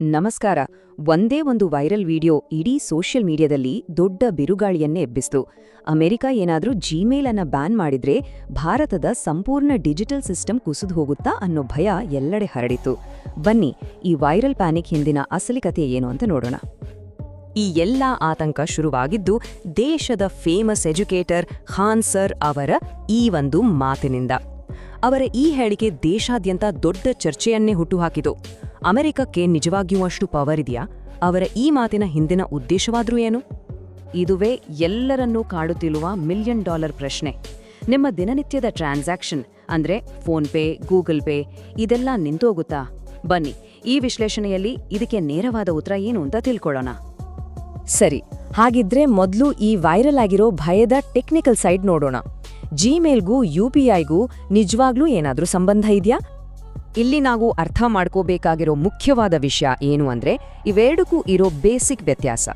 ನಮಸ್ಕಾರ. ಒಂದೇ ಒಂದು ವೈರಲ್ ವಿಡಿಯೋ ಇಡೀ ಸೋಷಿಯಲ್ ಮೀಡಿಯಾದಲ್ಲಿ ದೊಡ್ಡ ಬಿರುಗಾಳಿಯನ್ನೇ ಎಬ್ಬಿಸ್ತು. ಅಮೆರಿಕ ಏನಾದರೂ ಜಿಮೇಲ್ ಅನ್ನ ಬ್ಯಾನ್ ಮಾಡಿದ್ರೆ ಭಾರತದ ಸಂಪೂರ್ಣ ಡಿಜಿಟಲ್ ಸಿಸ್ಟಮ್ ಕುಸಿದು ಹೋಗುತ್ತಾ ಅನ್ನೋ ಭಯ ಎಲ್ಲೆಡೆ ಹರಡಿತು ಬನ್ನಿ, ಈ ವೈರಲ್ ಪ್ಯಾನಿಕ್ ಹಿಂದಿನ ಅಸಲಿ ಕಥೆ ಏನು ಅಂತ ನೋಡೋಣ. ಈ ಎಲ್ಲ ಆತಂಕ ಶುರುವಾಗಿದ್ದು ದೇಶದ ಫೇಮಸ್ ಎಜುಕೇಟರ್ ಖಾನ್ ಸರ್ ಅವರ ಈ ಒಂದು ಮಾತಿನಿಂದ. ಅವರ ಈ ಹೇಳಿಕೆ ದೇಶಾದ್ಯಂತ ದೊಡ್ಡ ಚರ್ಚೆಯನ್ನೇ ಹುಟ್ಟುಹಾಕಿತು ಅಮೆರಿಕಕ್ಕೆ ನಿಜವಾಗಿಯೂ ಅಷ್ಟು ಪವರ್ ಇದೆಯಾ? ಅವರ ಈ ಮಾತಿನ ಹಿಂದಿನ ಉದ್ದೇಶವಾದ್ರೂ ಏನು? ಇದುವೇ ಎಲ್ಲರನ್ನೂ ಕಾಡುತ್ತಿರುವ ಮಿಲಿಯನ್ ಡಾಲರ್ ಪ್ರಶ್ನೆ. ನಿಮ್ಮ ದಿನನಿತ್ಯದ ಟ್ರಾನ್ಸಾಕ್ಷನ್ ಅಂದ್ರೆ ಫೋನ್ಪೇ ಗೂಗಲ್ ಪೇ, ಇದೆಲ್ಲ ನಿಂತೋಗುತ್ತಾ? ಬನ್ನಿ, ಈ ವಿಶ್ಲೇಷಣೆಯಲ್ಲಿ ಇದಕ್ಕೆ ನೇರವಾದ ಉತ್ತರ ಏನು ಅಂತ ತಿಳ್ಕೊಳ್ಳೋಣ. ಸರಿ, ಹಾಗಿದ್ರೆ ಮೊದಲು ಈ ವೈರಲ್ ಆಗಿರೋ ಭಯದ ಟೆಕ್ನಿಕಲ್ ಸೈಡ್ ನೋಡೋಣ. ಜಿಮೇಲ್ಗೂ ಯುಪಿಐಗೂ ನಿಜವಾಗ್ಲೂ ಏನಾದರೂ ಸಂಬಂಧ ಇದೆಯಾ? ಇಲ್ಲಿ ನಾವು ಅರ್ಥ ಮಾಡ್ಕೋಬೇಕಾಗಿರೋ ಮುಖ್ಯವಾದ ವಿಷಯ ಏನು ಅಂದರೆ ಇವೆರಡಕ್ಕೂ ಇರೋ ಬೇಸಿಕ್ ವ್ಯತ್ಯಾಸ.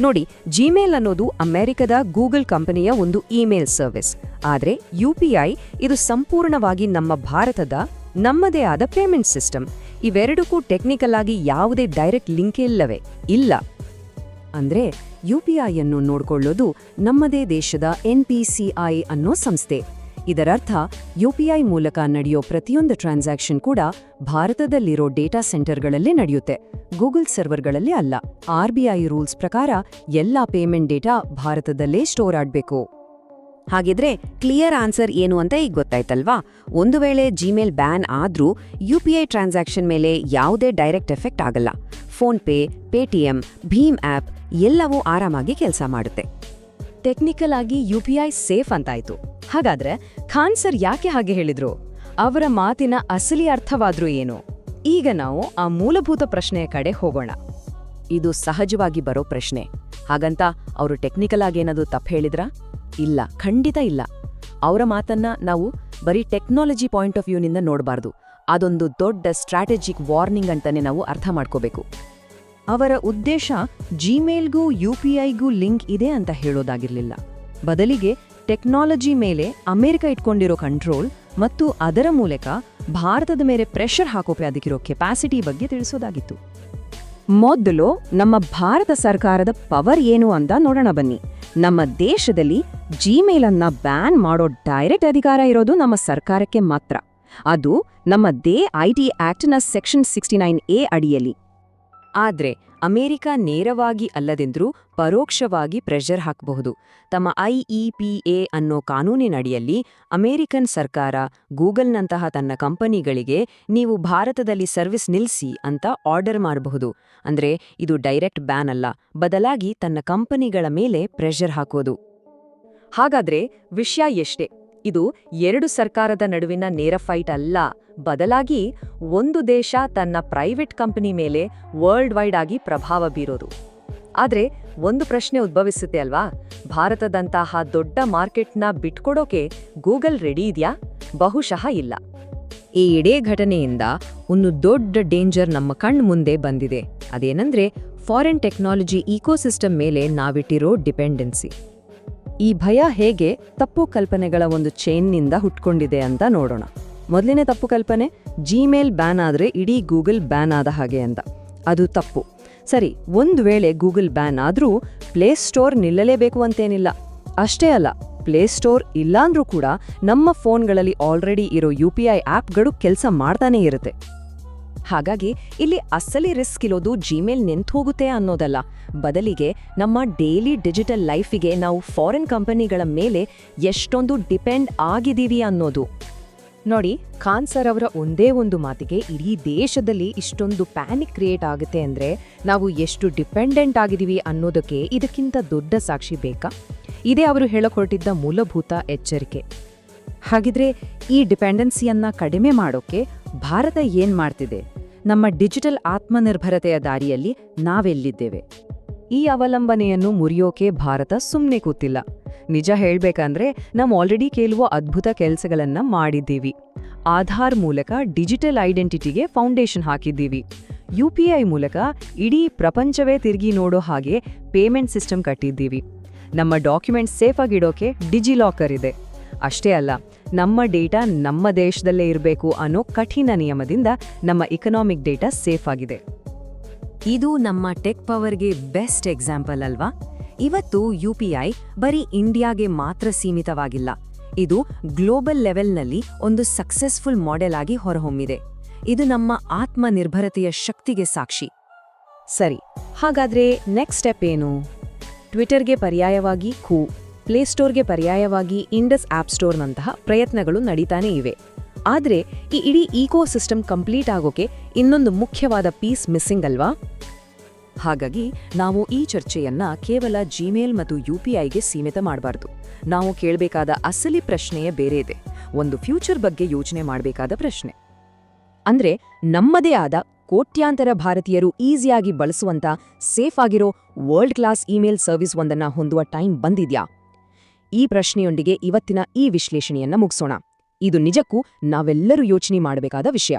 ನೋಡಿ ಜಿಮೇಲ್ ಅನ್ನೋದು ಅಮೆರಿಕದ ಗೂಗಲ್ ಕಂಪನಿಯ ಒಂದು ಇಮೇಲ್ ಸರ್ವಿಸ್. ಆದ್ರೆ ಯುಪಿಐ ಇದು ಸಂಪೂರ್ಣವಾಗಿ ನಮ್ಮ ಭಾರತದ ನಮ್ಮದೇ ಆದ ಪೇಮೆಂಟ್ ಸಿಸ್ಟಮ್. ಇವೆರಡಕ್ಕೂ ಟೆಕ್ನಿಕಲ್ ಆಗಿ ಯಾವುದೇ ಡೈರೆಕ್ಟ್ ಲಿಂಕ್ ಇಲ್ಲವೇ? ಇಲ್ಲ. ಅಂದರೆ ಯು ಪಿ ಐ ಅನ್ನು ನೋಡಿಕೊಳ್ಳೋದು ನಮ್ಮದೇ ದೇಶದ ಎನ್ ಪಿ ಸಿ ಐ ಅನ್ನೋ ಸಂಸ್ಥೆ. ಇದರರ್ಥ ಯುಪಿಐ ಮೂಲಕ ನಡೆಯೋ ಪ್ರತಿಯೊಂದು ಟ್ರಾನ್ಸಾಕ್ಷನ್ ಕೂಡ ಭಾರತದಲ್ಲಿರೋ ಡೇಟಾ ಸೆಂಟರ್ಗಳಲ್ಲೇ ನಡೆಯುತ್ತೆ. ಗೂಗಲ್ ಸರ್ವರ್ಗಳಲ್ಲಿ ಅಲ್ಲ. ಆರ್ಬಿಐ ರೂಲ್ಸ್ ಪ್ರಕಾರ ಎಲ್ಲಾ ಪೇಮೆಂಟ್ ಡೇಟಾ ಭಾರತದಲ್ಲೇ ಸ್ಟೋರ್ ಆಡ್ಬೇಕು ಹಾಗಿದ್ರೆ ಕ್ಲಿಯರ್ ಆನ್ಸರ್ ಏನು ಅಂತ ಈಗ ಗೊತ್ತಾಯ್ತಲ್ವಾ? ಒಂದು ವೇಳೆ ಜಿಮೇಲ್ ಬ್ಯಾನ್ ಆದ್ರೂ ಯುಪಿಐ ಟ್ರಾನ್ಸಾಕ್ಷನ್ ಮೇಲೆ ಯಾವುದೇ ಡೈರೆಕ್ಟ್ ಎಫೆಕ್ಟ್ ಆಗಲ್ಲ. ಫೋನ್ಪೇ, ಪೇಟಿಎಂ, ಭೀಮ್ ಆಪ್ ಎಲ್ಲವೂ ಆರಾಮಾಗಿ ಕೆಲಸ ಮಾಡುತ್ತೆ. ಟೆಕ್ನಿಕಲ್ ಆಗಿ ಯುಪಿಐ ಸೇಫ್ ಅಂತಾಯ್ತು. ಹಾಗಾದ್ರೆ ಖಾನ್ ಸರ್ ಯಾಕೆ ಹಾಗೆ ಹೇಳಿದ್ರು? ಅವರ ಮಾತಿನ ಅಸಲಿ ಅರ್ಥವಾದ್ರೂ ಏನು? ಈಗ ನಾವು ಆ ಮೂಲಭೂತ ಪ್ರಶ್ನೆಯ ಕಡೆ ಹೋಗೋಣ. ಇದು ಸಹಜವಾಗಿ ಬರೋ ಪ್ರಶ್ನೆ. ಹಾಗಂತ ಅವರು ಟೆಕ್ನಿಕಲ್ ಆಗಿ ಏನಾದ್ರು ತಪ್ಪು ಹೇಳಿದ್ರ? ಇಲ್ಲ, ಖಂಡಿತ ಇಲ್ಲ. ಅವರ ಮಾತನ್ನ ನಾವು ಬರೀ ಟೆಕ್ನಾಲಜಿ ಪಾಯಿಂಟ್ ಆಫ್ ವ್ಯೂನಿಂದ ನೋಡಬಾರ್ದು. ಅದೊಂದು ದೊಡ್ಡ ಸ್ಟ್ರಾಟಜಿಕ್ ವಾರ್ನಿಂಗ್ ಅಂತಾನೆ ನಾವು ಅರ್ಥ ಮಾಡ್ಕೋಬೇಕು. ಅವರ ಉದ್ದೇಶ ಜಿಮೇಲ್ಗೂ ಯುಪಿಐಗೂ ಲಿಂಕ್ ಇದೆ ಅಂತ ಹೇಳೋದಾಗಿರ್ಲಿಲ್ಲ. ಬದಲಿಗೆ ಟೆಕ್ನಾಲಜಿ ಮೇಲೆ ಅಮೆರಿಕ ಇಟ್ಕೊಂಡಿರೋ ಕಂಟ್ರೋಲ್ ಮತ್ತು ಅದರ ಮೂಲಕ ಭಾರತದ ಮೇಲೆ ಪ್ರೆಷರ್ ಹಾಕೋಕೆ ಅದಕ್ಕಿರೋ ಕೆಪಾಸಿಟಿ ಬಗ್ಗೆ ತಿಳಿಸೋದಾಗಿತ್ತು. ಮೊದಲು ನಮ್ಮ ಭಾರತ ಸರ್ಕಾರದ ಪವರ್ ಏನು ಅಂತ ನೋಡೋಣ ಬನ್ನಿ. ನಮ್ಮ ದೇಶದಲ್ಲಿ ಜಿಮೇಲ್ ಅನ್ನ ಬ್ಯಾನ್ ಮಾಡೋ ಡೈರೆಕ್ಟ್ ಅಧಿಕಾರ ಇರೋದು ನಮ್ಮ ಸರ್ಕಾರಕ್ಕೆ ಮಾತ್ರ. ಅದು ನಮ್ಮ ದೇ ಐಟಿ ಆಕ್ಟ್ನ ಸೆಕ್ಷನ್ ಸಿಕ್ಸ್ಟಿ ನೈನ್ ಎ ಅಡಿಯಲ್ಲಿ. ಆದ್ರೆ ಅಮೆರಿಕ ನೇರವಾಗಿ ಅಲ್ಲದೆಂದ್ರೂ ಪರೋಕ್ಷವಾಗಿ ಪ್ರೆಷರ್ ಹಾಕಬಹುದು. ತಮ್ಮ ಐಇಪಿಎ ಅನ್ನೋ ಕಾನೂನಿನಡಿಯಲ್ಲಿ ಅಮೆರಿಕನ್ ಸರ್ಕಾರ ಗೂಗಲ್ನಂತಹ ತನ್ನ ಕಂಪನಿಗಳಿಗೆ ನೀವು ಭಾರತದಲ್ಲಿ ಸರ್ವಿಸ್ ನಿಲ್ಲಿಸಿ ಅಂತ ಆರ್ಡರ್ ಮಾಡಬಹುದು. ಅಂದ್ರೆ ಇದು ಡೈರೆಕ್ಟ್ ಬ್ಯಾನ್ ಅಲ್ಲ, ಬದಲಾಗಿ ತನ್ನ ಕಂಪನಿಗಳ ಮೇಲೆ ಪ್ರೆಷರ್ ಹಾಕೋದು. ಹಾಗಾದ್ರೆ ವಿಷಯ ಎಷ್ಟೇ. ಇದು ಎರಡು ಸರ್ಕಾರದ ನಡುವಿನ ನೇರ ಫೈಟ್ ಅಲ್ಲ. ಬದಲಾಗಿ ಒಂದು ದೇಶ ತನ್ನ ಪ್ರೈವೇಟ್ ಕಂಪನಿ ಮೇಲೆ ವರ್ಲ್ಡ್ ವೈಡ್ ಆಗಿ ಪ್ರಭಾವ ಬೀರೋದು. ಆದರೆ ಒಂದು ಪ್ರಶ್ನೆ ಉದ್ಭವಿಸುತ್ತೆ ಅಲ್ವಾ? ಭಾರತದಂತಹ ದೊಡ್ಡ ಮಾರ್ಕೆಟ್ನ ಬಿಟ್ಕೊಡೋಕೆ ಗೂಗಲ್ ರೆಡಿ ಇದೆಯಾ? ಬಹುಶಃ ಇಲ್ಲ. ಈ ಇಡೇ ಘಟನೆಯಿಂದ ಒಂದು ದೊಡ್ಡ ಡೇಂಜರ್ ನಮ್ಮ ಕಣ್ ಮುಂದೆ ಬಂದಿದೆ. ಅದೇನಂದ್ರೆ ಫಾರಿನ್ ಟೆಕ್ನಾಲಜಿ ಇಕೋಸಿಸ್ಟಮ್ ಮೇಲೆ ನಾವಿಟ್ಟಿರೋ ಡಿಪೆಂಡೆನ್ಸಿ ಈ ಭಯ ಹೇಗೆ ತಪ್ಪು ಕಲ್ಪನೆಗಳ ಒಂದು ಚೈನ್ನಿಂದ ಹುಟ್ಕೊಂಡಿದೆ ಅಂತ ನೋಡೋಣ. ಮೊದಲನೇ ತಪ್ಪು ಕಲ್ಪನೆ ಜಿಮೇಲ್ ಬ್ಯಾನ್ ಆದರೆ ಇಡೀ ಗೂಗಲ್ ಬ್ಯಾನ್ ಆದ ಹಾಗೆ ಅಂತ. ಅದು ತಪ್ಪು. ಸರಿ, ಒಂದು ವೇಳೆ ಗೂಗಲ್ ಬ್ಯಾನ್ ಆದರೂ ಪ್ಲೇ ಸ್ಟೋರ್ ನಿಲ್ಲಲೇಬೇಕು ಅಂತೇನಿಲ್ಲ. ಅಷ್ಟೇ ಅಲ್ಲ ಪ್ಲೇಸ್ಟೋರ್ ಇಲ್ಲಾಂದ್ರೂ ಕೂಡ ನಮ್ಮ ಫೋನ್ಗಳಲ್ಲಿ ಆಲ್ರೆಡಿ ಇರೋ ಯು ಪಿ ಐ ಆ್ಯಪ್ಗಳು ಕೆಲಸ ಮಾಡ್ತಾನೇ ಇರುತ್ತೆ. ಹಾಗಾಗಿ ಇಲ್ಲಿ ಅಸಲಿ ರಿಸ್ಕ್ ಇರೋದು ಜಿಮೇಲ್ ನಿಂತು ಹೋಗುತ್ತೆ ಅನ್ನೋದಲ್ಲ. ಬದಲಿಗೆ ನಮ್ಮ ಡೈಲಿ ಡಿಜಿಟಲ್ ಲೈಫಿಗೆ ನಾವು ಫಾರಿನ್ ಕಂಪನಿಗಳ ಮೇಲೆ ಎಷ್ಟೊಂದು ಡಿಪೆಂಡ್ ಆಗಿದ್ದೀವಿ ಅನ್ನೋದು. ನೋಡಿ, ಖಾನ್ ಸರ್ ಅವರ ಒಂದೇ ಒಂದು ಮಾತಿಗೆ ಇಡೀ ದೇಶದಲ್ಲಿ ಇಷ್ಟೊಂದು ಪ್ಯಾನಿಕ್ ಕ್ರಿಯೇಟ್ ಆಗುತ್ತೆ ಅಂದರೆ ನಾವು ಎಷ್ಟು ಡಿಪೆಂಡೆಂಟ್ ಆಗಿದ್ದೀವಿ ಅನ್ನೋದಕ್ಕೆ ಇದಕ್ಕಿಂತ ದೊಡ್ಡ ಸಾಕ್ಷಿ ಬೇಕಾ? ಇದೇ ಅವರು ಹೇಳಿಕೊಟ್ಟಿದ್ದ ಮೂಲಭೂತ ಎಚ್ಚರಿಕೆ. ಹಾಗಿದ್ರೆ ಈ ಡಿಪೆಂಡೆನ್ಸಿಯನ್ನ ಕಡಿಮೆ ಮಾಡೋಕೆ ಭಾರತ ಏನು ಮಾಡ್ತಿದೆ? ನಮ್ಮ ಡಿಜಿಟಲ್ ಆತ್ಮನಿರ್ಭರತೆಯ ದಾರಿಯಲ್ಲಿ ನಾವೆಲ್ಲಿದ್ದೇವೆ? ಈ ಅವಲಂಬನೆಯನ್ನು ಮುರಿಯೋಕೆ ಭಾರತ ಸುಮ್ಮನೆ ಕೂತಿಲ್ಲ. ನಿಜ ಹೇಳಬೇಕಂದ್ರೆ ನಾವು ಆಲ್ರೆಡಿ ಕೆಲವು ಅದ್ಭುತ ಕೆಲಸಗಳನ್ನು ಮಾಡಿದ್ದೀವಿ. ಆಧಾರ್ ಮೂಲಕ ಡಿಜಿಟಲ್ ಐಡೆಂಟಿಟಿಗೆ ಫೌಂಡೇಶನ್ ಹಾಕಿದ್ದೀವಿ. ಯುಪಿಐ ಮೂಲಕ ಇಡೀ ಪ್ರಪಂಚವೇ ತಿರುಗಿ ನೋಡೋ ಹಾಗೆ ಪೇಮೆಂಟ್ ಸಿಸ್ಟಮ್ ಕಟ್ಟಿದ್ದೀವಿ. ನಮ್ಮ ಡಾಕ್ಯುಮೆಂಟ್ ಸೇಫಾಗಿಡೋಕೆ ಡಿಜಿಲಾಕರ್ ಇದೆ. ಅಷ್ಟೇ ಅಲ್ಲ, ನಮ್ಮ ಡೇಟಾ ನಮ್ಮ ದೇಶದಲ್ಲೇ ಇರಬೇಕು ಅನ್ನೋ ಕಠಿಣ ನಿಯಮದಿಂದ ನಮ್ಮ ಇಕನಾಮಿಕ್ ಡೇಟಾ ಸೇಫ್ ಆಗಿದೆ. ಇದು ನಮ್ಮ ಟೆಕ್ ಪವರ್ಗೆ ಬೆಸ್ಟ್ ಎಕ್ಸಾಂಪಲ್ ಅಲ್ವಾ? ಇವತ್ತು ಯು ಪಿ ಐ ಬರೀ ಇಂಡಿಯಾಗೆ ಮಾತ್ರ ಸೀಮಿತವಾಗಿಲ್ಲ. ಇದು ಗ್ಲೋಬಲ್ ಲೆವೆಲ್ನಲ್ಲಿ ಒಂದು ಸಕ್ಸಸ್ಫುಲ್ ಮಾಡೆಲ್ ಆಗಿ ಹೊರಹೊಮ್ಮಿದೆ. ಇದು ನಮ್ಮ ಆತ್ಮನಿರ್ಭರತೆಯ ಶಕ್ತಿಗೆ ಸಾಕ್ಷಿ. ಸರಿ, ಹಾಗಾದ್ರೆ ನೆಕ್ಸ್ಟ್ ಸ್ಟೆಪ್ ಏನು? ಟ್ವಿಟರ್ಗೆ ಪರ್ಯಾಯವಾಗಿ ಖೂ ಪ್ಲೇಸ್ಟೋರ್ಗೆ ಪರ್ಯಾಯವಾಗಿ ಇಂಡಸ್ ಆಪ್ ಸ್ಟೋರ್ನಂತಹ ಪ್ರಯತ್ನಗಳು ನಡೀತಾನೇ ಇವೆ. ಆದರೆ ಈ ಇಡೀ ಈಕೋ ಸಿಸ್ಟಮ್ ಕಂಪ್ಲೀಟ್ ಆಗೋಕೆ ಇನ್ನೊಂದು ಮುಖ್ಯವಾದ ಪೀಸ್ ಮಿಸ್ಸಿಂಗ್ ಅಲ್ವಾ? ಹಾಗಾಗಿ ನಾವು ಈ ಚರ್ಚೆಯನ್ನ ಕೇವಲ ಜಿಮೇಲ್ ಮತ್ತು ಯುಪಿಐಗೆ ಸೀಮಿತ ಮಾಡಬಾರ್ದು. ನಾವು ಕೇಳಬೇಕಾದ ಅಸಲಿ ಪ್ರಶ್ನೆಯೇ ಬೇರೆ ಇದೆ ಒಂದು ಫ್ಯೂಚರ್ ಬಗ್ಗೆ ಯೋಚನೆ ಮಾಡಬೇಕಾದ ಪ್ರಶ್ನೆ. ಅಂದ್ರೆ ನಮ್ಮದೇ ಆದ ಕೋಟ್ಯಾಂತರ ಭಾರತೀಯರು ಈಸಿಯಾಗಿ ಬಳಸುವಂತ ಸೇಫ್ ಆಗಿರೋ ವರ್ಲ್ಡ್ ಕ್ಲಾಸ್ ಇಮೇಲ್ ಸರ್ವಿಸ್ ಒಂದನ್ನ ಹೊಂದುವ ಟೈಮ್ ಬಂದಿದ್ಯಾ? ಈ ಪ್ರಶ್ನೆಯೊಂದಿಗೆ ಇವತ್ತಿನ ಈ ವಿಶ್ಲೇಷಣೆಯನ್ನ ಮುಗಿಸೋಣ. ಇದು ನಿಜಕ್ಕೂ ನಾವೆಲ್ಲರೂ ಯೋಚನೆ ಮಾಡಬೇಕಾದ ವಿಷಯ.